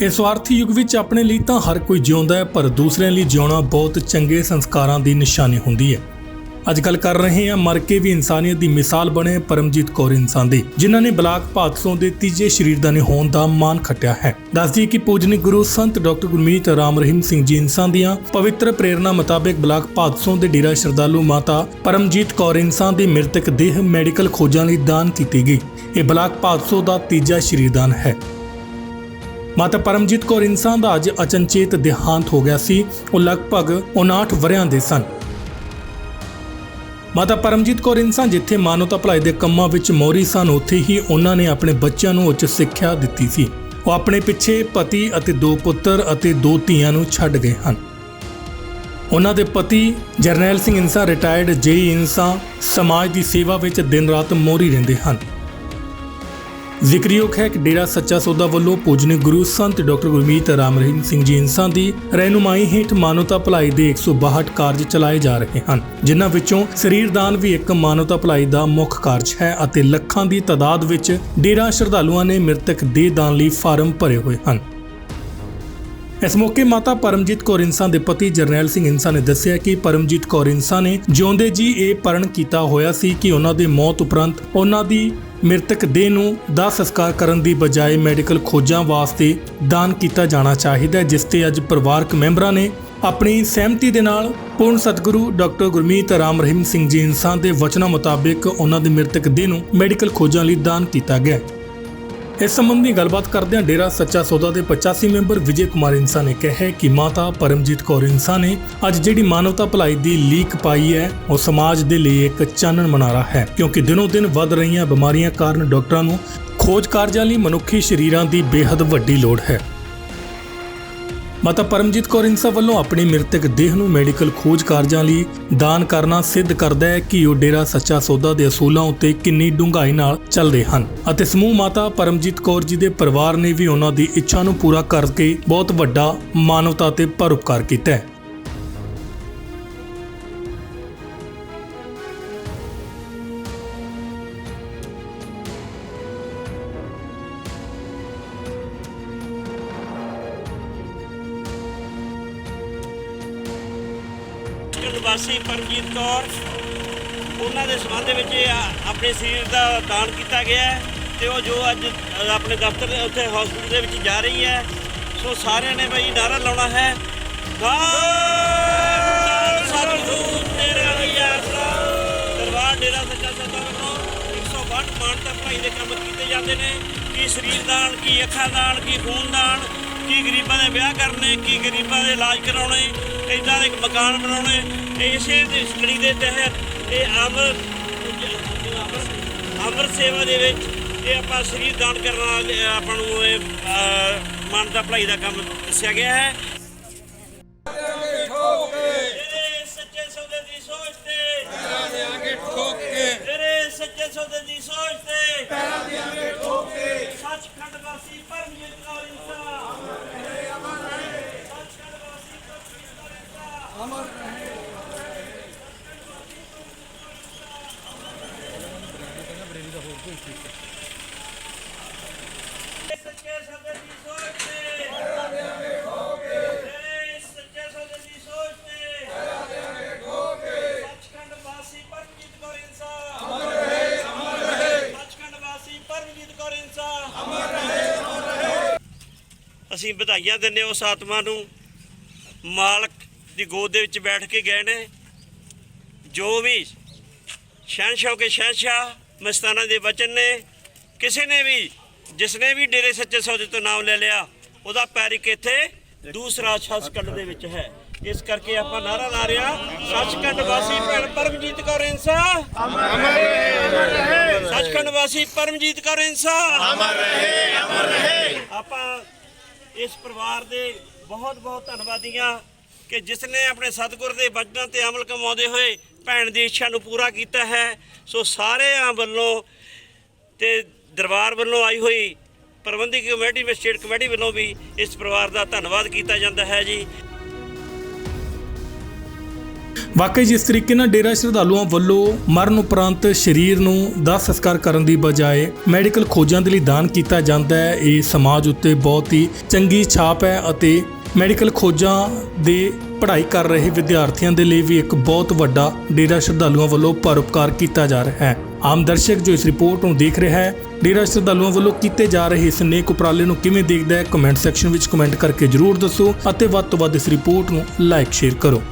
ਨਿਸਵਾਰਥੀ ਯੁੱਗ ਵਿੱਚ ਆਪਣੇ ਲਈ ਤਾਂ ਹਰ ਕੋਈ ਜਿਉਂਦਾ ਹੈ, ਪਰ ਦੂਸਰਿਆਂ ਲਈ ਜਿਉਣਾ ਬਹੁਤ ਚੰਗੇ ਸੰਸਕਾਰਾਂ ਦੀ ਨਿਸ਼ਾਨੀ ਹੁੰਦੀ ਹੈ। ਅੱਜ ਕੱਲ ਕਰ ਰਹੇ ਹਾਂ ਮਰ ਕੇ ਵੀ ਇਨਸਾਨੀਅਤ ਦੀ ਮਿਸਾਲ ਬਣੇ ਪਰਮਜੀਤ ਕੌਰ ਇਨਸਾਨ ਦੀ, ਜਿਨ੍ਹਾਂ ਨੇ ਬਲਾਕ ਭਾਦਸੋਂ ਦੇ ਤੀਜੇ ਸ਼ਰੀਰਦਾਨੀ ਹੋਣ ਦਾ ਮਾਣ ਖੱਟਿਆ ਹੈ। ਦੱਸਦੀ ਕਿ ਪੂਜਨੀ ਗੁਰੂ ਸੰਤ ਡਾਕਟਰ ਗੁਰਮੀਤ ਰਾਮ ਰਹੀਮ ਸਿੰਘ ਜੀ ਇਨਸਾਨ ਦੀਆਂ ਪਵਿੱਤਰ ਪ੍ਰੇਰਣਾ ਮੁਤਾਬਕ ਬਲਾਕ ਭਾਦਸੋਂ ਦੇ ਡੇਰਾ ਸ਼ਰਧਾਲੂ ਮਾਤਾ ਪਰਮਜੀਤ ਕੌਰ ਇਨਸਾਨ ਦੀ ਮ੍ਰਿਤਕ ਦੇਹ ਮੈਡੀਕਲ ਖੋਜਾਂ ਲਈ ਦਾਨ ਕੀਤੀ ਗਈ। ਇਹ ਬਲਾਕ ਭਾਦਸੋਂ ਦਾ ਤੀਜਾ ਸ਼ਰੀਰਦਾਨ ਹੈ। ਮਾਤਾ ਪਰਮਜੀਤ ਕੌਰ ਇਨਸਾਨ ਦਾ ਅੱਜ ਅਚਨਚੇਤ ਦੇਹਾਂਤ ਹੋ ਗਿਆ ਸੀ। ਉਹ ਲਗਭਗ 59 ਵਰਿਆਂ ਦੇ ਸਨ। ਮਾਤਾ ਪਰਮਜੀਤ ਕੌਰ ਇਨਸਾਨ ਜਿੱਥੇ ਮਾਨਵਤਾ ਭਲਾਈ ਦੇ ਕੰਮਾਂ ਵਿੱਚ ਮੋਹਰੀ ਸਨ, ਉੱਥੇ ਹੀ ਉਹਨਾਂ ਨੇ ਆਪਣੇ ਬੱਚਿਆਂ ਨੂੰ ਉੱਚ ਸਿੱਖਿਆ ਦਿੱਤੀ ਸੀ। ਉਹ ਆਪਣੇ ਪਿੱਛੇ ਪਤੀ ਅਤੇ ਦੋ ਪੁੱਤਰ ਅਤੇ ਦੋ ਧੀਆਂ ਨੂੰ ਛੱਡ ਗਏ ਹਨ। ਉਹਨਾਂ ਦੇ ਪਤੀ ਜਰਨੈਲ ਸਿੰਘ ਇਨਸਾ ਰਿਟਾਇਰਡ ਜੇਈ ਇਨਸਾ ਸਮਾਜ ਦੀ ਸੇਵਾ ਵਿੱਚ ਦਿਨ ਰਾਤ ਮੋਹਰੀ ਰਹਿੰਦੇ ਹਨ। ਜ਼ਿਕਰਯੋਗ ਹੈ ਕਿ ਡੇਰਾ ਸੱਚਾ ਸੌਦਾ ਵੱਲੋਂ ਪੂਜਨੀਕ ਗੁਰੂ ਸੰਤ ਡਾਕਟਰ ਗੁਰਮੀਤ ਰਾਮ ਰਹੀਮ ਸਿੰਘ ਜੀ ਇਨਸਾਂ ਦੀ ਰਹਿਨੁਮਾਈ ਹੇਠ ਮਾਨਵਤਾ ਭਲਾਈ ਦੇ 162 ਕਾਰਜ ਚਲਾਏ ਜਾ ਰਹੇ ਹਨ, ਜਿਨ੍ਹਾਂ ਵਿੱਚੋਂ ਸਰੀਰ ਦਾਨ ਵੀ ਇੱਕ ਮਾਨਵਤਾ ਭਲਾਈ ਦਾ ਮੁੱਖ ਕਾਰਜ ਹੈ ਅਤੇ ਲੱਖਾਂ ਦੀ ਤਾਦਾਦ ਵਿੱਚ ਡੇਰਾ ਸ਼ਰਧਾਲੂਆਂ ਨੇ ਮ੍ਰਿਤਕ ਦੇ ਦਾਨ ਲਈ ਫਾਰਮ ਭਰੇ ਹੋਏ ਹਨ। ਇਸ ਮੌਕੇ ਮਾਤਾ ਪਰਮਜੀਤ ਕੌਰ ਇੰਸਾਂ ਦੇ ਪਤੀ ਜਰਨੈਲ ਸਿੰਘ ਇੰਸਾਂ ਨੇ ਦੱਸਿਆ ਕਿ ਪਰਮਜੀਤ ਕੌਰ ਇੰਸਾਂ ਨੇ ਜਿਉਂਦੇ ਜੀ ਇਹ ਪਰਣ ਕੀਤਾ ਹੋਇਆ ਸੀ ਕਿ ਉਹਨਾਂ ਦੇ ਮੌਤ ਉਪਰੰਤ ਉਹਨਾਂ ਦੀ ਮ੍ਰਿਤਕ ਦੇਹ ਨੂੰ ਦਾ ਸੰਸਕਾਰ ਕਰਨ ਦੀ ਬਜਾਏ ਮੈਡੀਕਲ ਖੋਜਾਂ ਵਾਸਤੇ ਦਾਨ ਕੀਤਾ ਜਾਣਾ ਚਾਹੀਦਾ ਹੈ, ਜਿਸ ਤੇ ਅੱਜ ਪਰਿਵਾਰਕ ਮੈਂਬਰਾਂ ਨੇ ਆਪਣੀ ਸਹਿਮਤੀ ਦੇ ਨਾਲ ਪੂਰਨ ਸਤਿਗੁਰੂ ਡਾਕਟਰ ਗੁਰਮੀਤ ਰਾਮ ਰਹੀਮ ਸਿੰਘ ਜੀ ਇੰਸਾਂ ਦੇ ਵਚਨਾਂ ਮੁਤਾਬਿਕ ਉਹਨਾਂ ਦੇ ਮ੍ਰਿਤਕ ਦੇਹ ਨੂੰ ਮੈਡੀਕਲ ਖੋਜਾਂ ਲਈ ਦਾਨ ਕੀਤਾ ਗਿਆ ਇਸ ਸੰਬੰਧੀ ਗੱਲਬਾਤ ਕਰਦਿਆਂ ਡੇਰਾ ਸੱਚਾ ਸੌਦਾ ਦੇ 85 ਮੈਂਬਰ ਵਿਜੇ ਕੁਮਾਰ ਇਨਸਾ ਨੇ ਕਿਹਾ ਕਿ ਮਾਤਾ ਪਰਮਜੀਤ ਕੌਰ ਇਨਸਾ ਨੇ ਅੱਜ ਜਿਹੜੀ ਮਾਨਵਤਾ ਭਲਾਈ ਦੀ ਲੀਕ ਪਾਈ ਹੈ, ਉਹ ਸਮਾਜ ਦੇ ਲਈ ਇੱਕ ਚਾਨਣ ਮਨਾਰਾ ਹੈ। ਕਿਉਂਕਿ ਦਿਨੋ ਦਿਨ ਵੱਧ ਰਹੀਆਂ ਬਿਮਾਰੀਆਂ ਕਾਰਨ ਡਾਕਟਰਾਂ ਨੂੰ ਖੋਜ ਕਾਰਜਾਂ ਲਈ ਮਨੁੱਖੀ ਸਰੀਰਾਂ ਦੀ ਬੇਹੱਦ ਵੱਡੀ ਲੋੜ ਹੈ। ਮਾਤਾ ਪਰਮਜੀਤ ਕੌਰ ਇੰਸਾ ਵੱਲੋਂ ਆਪਣੀ ਮ੍ਰਿਤਕ ਦੇਹ ਨੂੰ ਮੈਡੀਕਲ ਖੋਜ ਕਾਰਜਾਂ ਲਈ ਦਾਨ ਕਰਨਾ ਸਿੱਧ ਕਰਦਾ ਹੈ ਕਿ ਉਹ ਡੇਰਾ ਸੱਚਾ ਸੌਦਾ ਦੇ ਅਸੂਲਾਂ ਉੱਤੇ ਕਿੰਨੀ ਡੂੰਘਾਈ ਨਾਲ ਚੱਲਦੇ ਹਨ। ਅਤੇ ਸਮੂਹ ਮਾਤਾ ਪਰਮਜੀਤ ਕੌਰ ਜੀ ਦੇ ਪਰਿਵਾਰ ਨੇ ਵੀ ਉਹਨਾਂ ਦੀ ਇੱਛਾ ਨੂੰ ਪੂਰਾ ਕਰਕੇ ਬਹੁਤ ਵੱਡਾ ਮਾਨਵਤਾ ਤੇ ਪਰਉਪਕਾਰ ਕੀਤਾ ਹੈ। ਪਿੰਡ ਵਾਸੀ ਪਰਮਜੀਤ ਕੌਰ ਉਹਨਾਂ ਦੇ ਸੰਬੰਧ ਵਿੱਚ ਇਹ ਆ- ਆਪਣੇ ਸਰੀਰ ਦਾ ਦਾਨ ਕੀਤਾ ਗਿਆ ਹੈ ਤੇ ਉਹ ਜੋ ਅੱਜ ਅ, ਆਪਣੇ ਦਫ਼ਤਰ ਦੇ ਉੱਥੇ ਹਸਪੀਟਲ ਦੇ ਵਿੱਚ ਜਾ ਰਹੀ ਹੈ ਸੋ ਸਾਰਿਆਂ ਨੇ ਬਈ ਨਾਰਾ ਲਾਉਣਾ ਹੈ। ਖਾਲਸਾ ਸਤਿਗੁਰੂ ਤੇਰਾ ਹੀ ਆਸਰਾ ਦਰਬਾਰ ਡੇਰਾ ਸੱਚਾ ਸੌਦਾ ਵੱਲੋਂ 162 ਮਾਨਤਾ ਭਲਾਈ ਦੇ ਕੰਮ ਕੀਤੇ ਜਾਂਦੇ ਨੇ। ਕੀ ਸਰੀਰ ਦਾਨ ਕੀ ਅੱਖਾਂ ਦਾਨ ਕੀ ਖੂਨ ਦਾਨ ਕੀ ਗਰੀਬਾਂ ਦੇ ਵਿਆਹ ਕਰਨੇ ਕੀ ਗਰੀਬਾਂ ਦੇ ਇਲਾਜ ਕਰਾਉਣੇ ਇਦਾਂ ਦੇ ਮਕਾਨ ਬਣਾਉਣੇ ਇਸੇ ਦੀ ਕੜੀ ਦੇ ਤਹਿਤ ਇਹ ਅਮਰ ਅਮਰ ਸੇਵਾ ਦੇ ਵਿੱਚ ਇਹ ਆਪਾਂ ਸਰੀਰ ਦਾਨ ਕਰਨ ਆਪਾਂ ਨੂੰ ਇਹ ਅਹ, ਮਾਨਤਾ ਭਲਾਈ ਦਾ ਕੰਮ ਦੱਸਿਆ ਗਿਆ ਹੈ। ਤੇਰੇ ਸੱਚੇ ਸੌਦੇ ਦੀ ਸੋਚ ਤੇ ਪੈਰਾਂ ਦੇ ਆਗੇ ਠੋਕ ਕੇ ਤੇਰੇ ਸੱਚੇ ਸੌਦੇ ਦੀ ਸੋਚ ਤੇ ਪੈਰਾਂ ਦੇ ਆਗੇ ਠੋਕ ਕੇ ਸੱਚਖੰਡ ਵਾਸੀ ਪਰਮਜੀਤ ਕੌਰ ਇੰਸਾ ਅਮਰ ਰਹੇ ਅਮਰ ਰਹੇ ਸੱਚਖੰਡ ਵਾਸੀ ਪਰਮਜੀਤ ਕੌਰ ਇੰਸਾ ਅਮਰ ਰਹੇ ਸੱਚੇ ਸੌਦੇ ਦੀ ਸੋਚ ਤੇ ਪੈਰਾਂ ਦੇ ਆਗੇ ਸੱਚੇ ਸੌਦੇ ਦੀ ਸੋਚ ਤੇ ਪੈਰਾਂ ਦੇ ਆਗੇ ਸੱਚਖੰਡ ਵਾਸੀ ਪਰਮਜੀਤ ਕੌਰ ਇੰਸਾ ਅਮਰ ਰਹੇ ਅਮਰ ਰਹੇ ਸੱਚਖੰਡ ਵਾਸੀ ਪਰਮਜੀਤ ਕੌਰ ਇੰਸਾ ਅਮਰ ਰਹੇ ਅਮਰ ਰਹੇ ਅਸੀਂ ਵਧਾਈਆਂ ਦਿੰਦੇ ਉਸ ਆਤਮਾ ਨੂੰ। ਮਾਲਕ ਦੀ ਗੋਦ ਦੇ ਵਿੱਚ ਬੈਠ ਕੇ ਗਏ ਨੇ। ਜੋ ਵੀ ਸ਼ਹਿਨਸ਼ਾਹ ਕੇ ਸ਼ਹਿਨਸ਼ਾਹ ਮਸਤਾਨਾ ਦੇ ਵਚਨ ਨੇ। ਕਿਸੇ ਨੇ ਵੀ ਜਿਸ ਨੇ ਵੀ ਡੇਰੇ ਸੱਚੇ ਸੌਦੇ ਤੋਂ ਨਾਮ ਲੈ ਲਿਆ ਉਹਦਾ ਪੈਰਿਕ ਇੱਥੇ ਦੂਸਰਾ ਸੱਚਖੰਡ ਦੇ ਵਿੱਚ ਹੈ। ਇਸ ਕਰਕੇ ਆਪਾਂ ਨਾਰਾ ਲਾ ਰਿਆ ਸੱਚਖੰਡ ਵਾਸੀ ਭੈਣ ਪਰਮਜੀਤ ਕੌਰ ਇੰਸਾ ਅਮਰ ਰਹੇ ਸੱਚਖੰਡ ਵਾਸੀ ਪਰਮਜੀਤ ਕੌਰ ਇੰਸਾ ਅਮਰ ਰਹੇ ਅਮਰ ਰਹੇ। ਆਪਾਂ ਇਸ ਪਰਿਵਾਰ ਦੇ ਬਹੁਤ ਬਹੁਤ ਧੰਨਵਾਦੀਆਂ ਕਿ ਜਿਸ ਨੇ ਆਪਣੇ ਸਤਿਗੁਰ ਦੇ ਬਚਨਾਂ ਤੇ ਅਮਲ ਕਮਾਉਂਦੇ ਹੋਏ ਭੈਣ ਦੀ ਇੱਛਾ ਨੂੰ ਪੂਰਾ ਕੀਤਾ ਹੈ। ਸੋ ਸਾਰਿਆਂ ਵੱਲੋਂ ਤੇ ਦਰਬਾਰ ਵੱਲੋਂ ਆਈ ਹੋਈ ਪ੍ਰਬੰਧਕੀ ਕਮੇਟੀ ਵਿੱਚ ਸਟੇਟ ਕਮੇਟੀ ਵੱਲੋਂ ਵੀ ਇਸ ਪਰਿਵਾਰ ਦਾ ਧੰਨਵਾਦ ਕੀਤਾ ਜਾਂਦਾ ਹੈ ਜੀ। ਵਾਕਈ ਜਿਸ ਤਰੀਕੇ ਨਾਲ ਡੇਰਾ ਸ਼ਰਧਾਲੂਆਂ ਵੱਲੋਂ ਮਰਨ ਉਪਰੰਤ ਸਰੀਰ ਨੂੰ ਦਾ ਸੰਸਕਾਰ ਕਰਨ ਦੀ ਬਜਾਏ ਮੈਡੀਕਲ ਖੋਜਾਂ ਦੇ ਲਈ ਦਾਨ ਕੀਤਾ ਜਾਂਦਾ ਹੈ, ਇਹ ਸਮਾਜ ਉੱਤੇ ਬਹੁਤ ਹੀ ਚੰਗੀ ਛਾਪ ਹੈ ਅਤੇ ਮੈਡੀਕਲ ਖੋਜਾਂ ਦੇ ਪੜ੍ਹਾਈ ਕਰ ਰਹੇ ਵਿਦਿਆਰਥੀਆਂ ਦੇ ਲਈ ਵੀ ਇੱਕ ਬਹੁਤ ਵੱਡਾ ਡੇਰਾ ਸ਼ਰਧਾਲੂਆਂ ਵੱਲੋਂ ਪਰਉਪਕਾਰ ਕੀਤਾ ਜਾ ਰਿਹਾ ਹੈ। ਆਮ ਦਰਸ਼ਕ ਜੋ ਇਸ ਰਿਪੋਰਟ ਨੂੰ ਦੇਖ ਰਿਹਾ ਹੈ, ਡੇਰਾ ਸ਼ਰਧਾਲੂਆਂ ਵੱਲੋਂ ਕੀਤੇ ਜਾ ਰਹੇ ਇਸ ਨੇਕ ਉਪਰਾਲੇ ਨੂੰ ਕਿਵੇਂ ਦੇਖਦਾ ਹੈ ਕਮੈਂਟ ਸੈਕਸ਼ਨ ਵਿੱਚ ਕਮੈਂਟ ਕਰਕੇ ਜਰੂਰ ਦੱਸੋ ਅਤੇ ਵੱਧ ਤੋਂ ਵੱਧ ਇਸ ਰਿਪੋਰਟ ਨੂੰ ਲਾਈਕ ਸ਼ੇਅਰ ਕਰੋ।